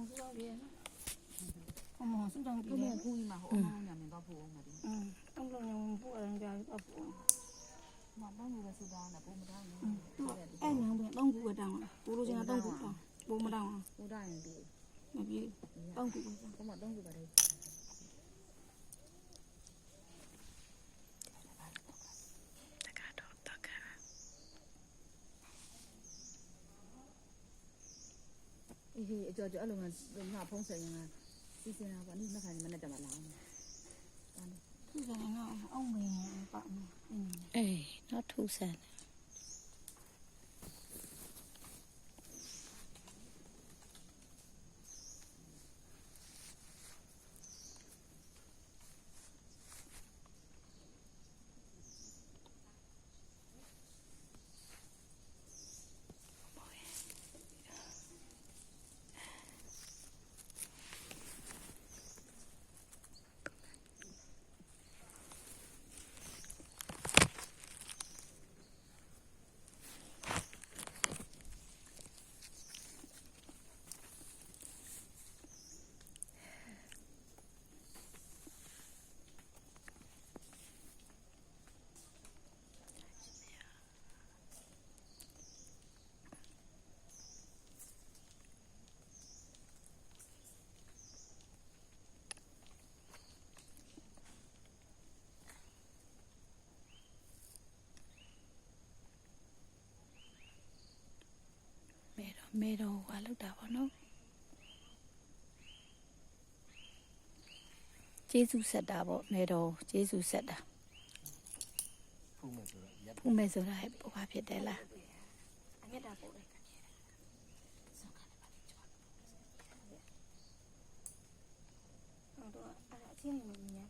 အောင်စုတော့ရဲ့နော်အမေစုတော့ပြီလေအကူကြီးမှာဟိုအမေညမင်းတော့ပို့အောင်မယ်ဒီอืมတုံးလုံးညမပို့အောင်ကြာတော့ပို့အောင်မမမလည်းစုတော့အောင်ပို့မတော့ဘူးအဲ့ညောင်ပဲတုံးကူပဲတောင်းလာပို့လို့ချင်တာတုံးကူတောင်းပို့မတော့ဘူးပို့တော့ရင်ပြီမပြေတုံးကူပဲကမတုံးကူပါလေ အေးဟေးအကြော်ကြော်အဲ့လိုငါဖုံးဆက်ရင်ကစီစဉ်တာပေါ့နိမခိုင်မနဲ့တမလာအောင်သူကလည်းငါအောင်မင်းပါမင်းအေးတော့ထူးဆန်းတယ် မဲတော့မဲတော့ဟွာလောက်တာပေါ့နော်ကျေးဇူးဆက်တာပေါ့မဲတော့ကျေးဇူးဆက်တာဖုံးမယ်ဆိုတော့ရပ်ဖုမဲဆိုတာဟဲ့ဘွားဖြစ်တယ်လားအညက်တာပို့တယ်ဟုတ်တော့အဲ့အချင်းနေမြင်